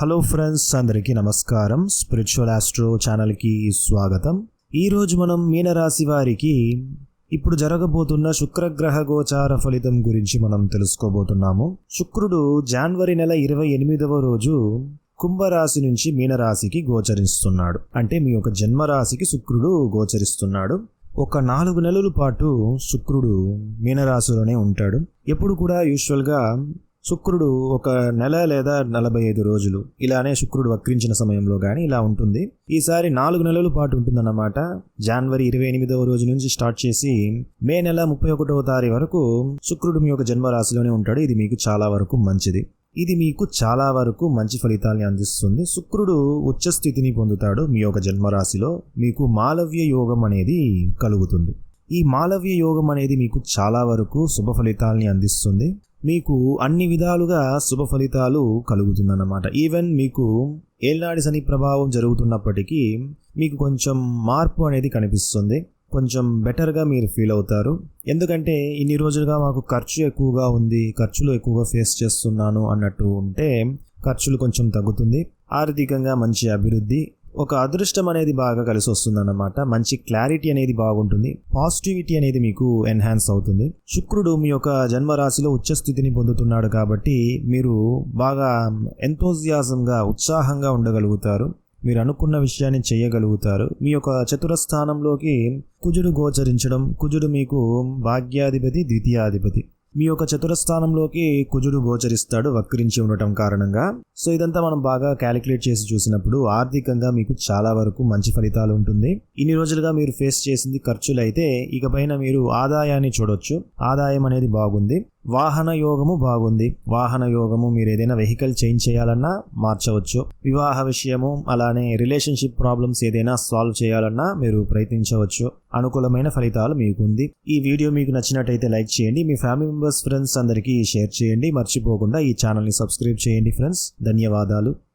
Hello friends అందరికీ నమస్కారం. Spiritual astro ఛానల్కి స్వాగతం. ఈరోజు మనం మీనరాశి వారికి ఇప్పుడు జరగబోతున్న శుక్రగ్రహ గోచార ఫలితం గురించి మనం తెలుసుకోబోతున్నాము. శుక్రుడు జనవరి నెల ఇరవై ఎనిమిదవ రోజు కుంభరాశి నుంచి మీనరాశికి గోచరిస్తున్నాడు. అంటే మీ యొక్క జన్మరాశికి శుక్రుడు గోచరిస్తున్నాడు. ఒక నాలుగు నెలల పాటు శుక్రుడు మీనరాశిలోనే ఉంటాడు. ఎప్పుడు కూడా యూజువల్గా శుక్రుడు ఒక నెల లేదా నలభై ఐదు రోజులు ఇలానే శుక్రుడు వక్రించిన సమయంలో కానీ ఇలా ఉంటుంది. ఈసారి నాలుగు నెలల పాటు ఉంటుందన్నమాట. జనవరి ఇరవై ఎనిమిదవ రోజు నుంచి స్టార్ట్ చేసి మే నెల ముప్పై ఒకటవ తారీఖు వరకు శుక్రుడు మీ యొక్క జన్మరాశిలోనే ఉంటాడు. ఇది మీకు చాలా వరకు మంచిది. ఇది మీకు చాలా వరకు మంచి ఫలితాల్ని అందిస్తుంది. శుక్రుడు ఉచ్చ స్థితిని పొందుతాడు మీ యొక్క జన్మరాశిలో. మీకు మాలవ్య యోగం అనేది కలుగుతుంది. ఈ మాలవ్య యోగం అనేది మీకు చాలా వరకు శుభ ఫలితాల్ని అందిస్తుంది. మీకు అన్ని విధాలుగా శుభ ఫలితాలు కలుగుతుందన్నమాట. ఈవెన్ మీకు ఏళ్ళనాడి శని ప్రభావం జరుగుతున్నప్పటికీ మీకు కొంచెం మార్పు అనేది కనిపిస్తుంది. కొంచెం బెటర్గా మీరు ఫీల్ అవుతారు. ఎందుకంటే ఇన్ని రోజులుగా మాకు ఖర్చు ఎక్కువగా ఉంది ఖర్చులు ఎక్కువగా ఫేస్ చేస్తున్నాను అన్నట్టు ఉంటే ఖర్చులు కొంచెం తగ్గుతుంది. ఆర్థికంగా మంచి అభివృద్ధి ఒక అదృష్టం అనేది బాగా కలిసి వస్తుంది అన్నమాట మంచి క్లారిటీ అనేది బాగుంటుంది. పాజిటివిటీ అనేది మీకు ఎన్హాన్స్ అవుతుంది. శుక్రుడు మీ యొక్క జన్మరాశిలో ఉచ్చస్థితిని పొందుతున్నాడు కాబట్టి మీరు బాగా ఎంతోజియాజంగా ఉత్సాహంగా ఉండగలుగుతారు. మీరు అనుకున్న విషయాన్ని చేయగలుగుతారు. మీ యొక్క చతురస్థానంలోకి కుజుడు గోచరించడం కుజుడు మీకు భాగ్యాధిపతి ద్వితీయాధిపతి. మీ యొక్క చతురస్థానంలోకి కుజుడు గోచరిస్తాడు వక్రించి ఉండటం కారణంగా. సో ఇదంతా మనం బాగా క్యాలిక్యులేట్ చేసి చూసినప్పుడు ఆర్థికంగా మీకు చాలా వరకు మంచి ఫలితాలు ఉంటుంది. ఇన్ని రోజులుగా మీరు ఫేస్ చేసింది ఖర్చులు అయితే ఇకపైన మీరు ఆదాయాన్ని చూడొచ్చు. ఆదాయం అనేది బాగుంది. వాహన యోగము బాగుంది. వాహన యోగము మీరు ఏదైనా వెహికల్ చేంజ్ చేయాలన్నా మార్చవచ్చు. వివాహ విషయము అలానే రిలేషన్షిప్ ప్రాబ్లమ్స్ ఏదైనా సాల్వ్ చేయాలన్నా మీరు ప్రయత్నించవచ్చు. అనుకూలమైన ఫలితాలు మీకుంది. ఈ వీడియో మీకు నచ్చినట్టయితే లైక్ చేయండి. మీ ఫ్యామిలీ మెంబర్స్ ఫ్రెండ్స్ అందరికీ షేర్ చేయండి. మర్చిపోకుండా ఈ ఛానల్ని సబ్స్క్రైబ్ చేయండి ఫ్రెండ్స్. ధన్యవాదాలు.